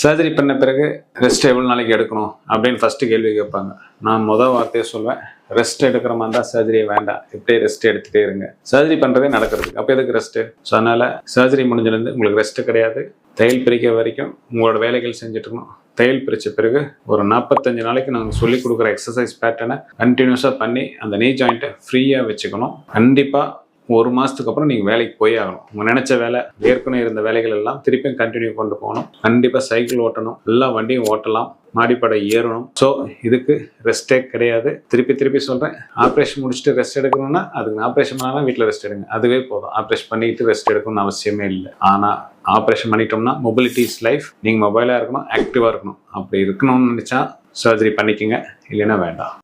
Surgery பண்ண பிறகு rest எவ்வளோ நாளைக்கு எடுக்கணும் அப்படின்னு ஃபஸ்ட்டு கேள்வி கேட்பாங்க. நான் முதல் வார்த்தையை சொல்வேன். ரெஸ்ட் எடுக்கிற மாதிரி தான் சர்ஜரியை வேண்டாம். இப்படியே ரெஸ்ட் எடுத்துகிட்டே இருங்க. சர்ஜரி பண்ணுறதே நடக்கிறது அப்போ எதுக்கு ரெஸ்ட்டு ஸோ அதனால் சர்ஜரி முடிஞ்சிலேருந்து உங்களுக்கு ரெஸ்ட்டு கிடையாது. தையல் பிரிக்க வரைக்கும் உங்களோட வேலைகள் செஞ்சுட்ருக்கணும் தையல் பிரித்த பிறகு ஒரு நாற்பத்தஞ்சு நாளைக்கு நாங்கள் சொல்லி கொடுக்குற எக்ஸசைஸ் பேட்டர்னை கண்டினியூஸாக பண்ணி அந்த நீ ஜாயிண்ட்டை ஃப்ரீயாக வச்சுக்கணும். கண்டிப்பாக ஒரு மாதத்துக்கு அப்புறம் நீங்கள் வேலைக்கு போய் ஆகணும். உங்கள் நினச்ச வேலை ஏற்கனவே இருந்த வேலைகள் எல்லாம் திருப்பியும் கண்டினியூ கொண்டு போகணும். கண்டிப்பாக சைக்கிள் ஓட்டணும். எல்லா வண்டியும் ஓட்டலாம். மாடிப்படை ஏறணும். ஸோ இதுக்கு ரெஸ்ட்டே கிடையாது. திருப்பி திருப்பி சொல்கிறேன் ஆப்ரேஷன் முடிச்சுட்டு ரெஸ்ட் எடுக்கணும்னா அதுக்கு ஆப்ரேஷன் பண்ணாலும் வீட்டில் ரெஸ்ட் எடுங்க. அதுவே போதும். ஆப்ரேஷன் பண்ணிக்கிட்டு ரெஸ்ட் எடுக்கணும்னு அவசியமே இல்லை. ஆனால் ஆப்ரேஷன் பண்ணிட்டோம்னா மொபிலிட்டி இஸ் லைஃப் நீங்கள் மொபைலாக இருக்கணும் ஆக்டிவாக இருக்கணும். அப்படி இருக்கணும்னு நினச்சா சர்ஜரி பண்ணிக்கோங்க. இல்லைன்னா வேண்டாம்.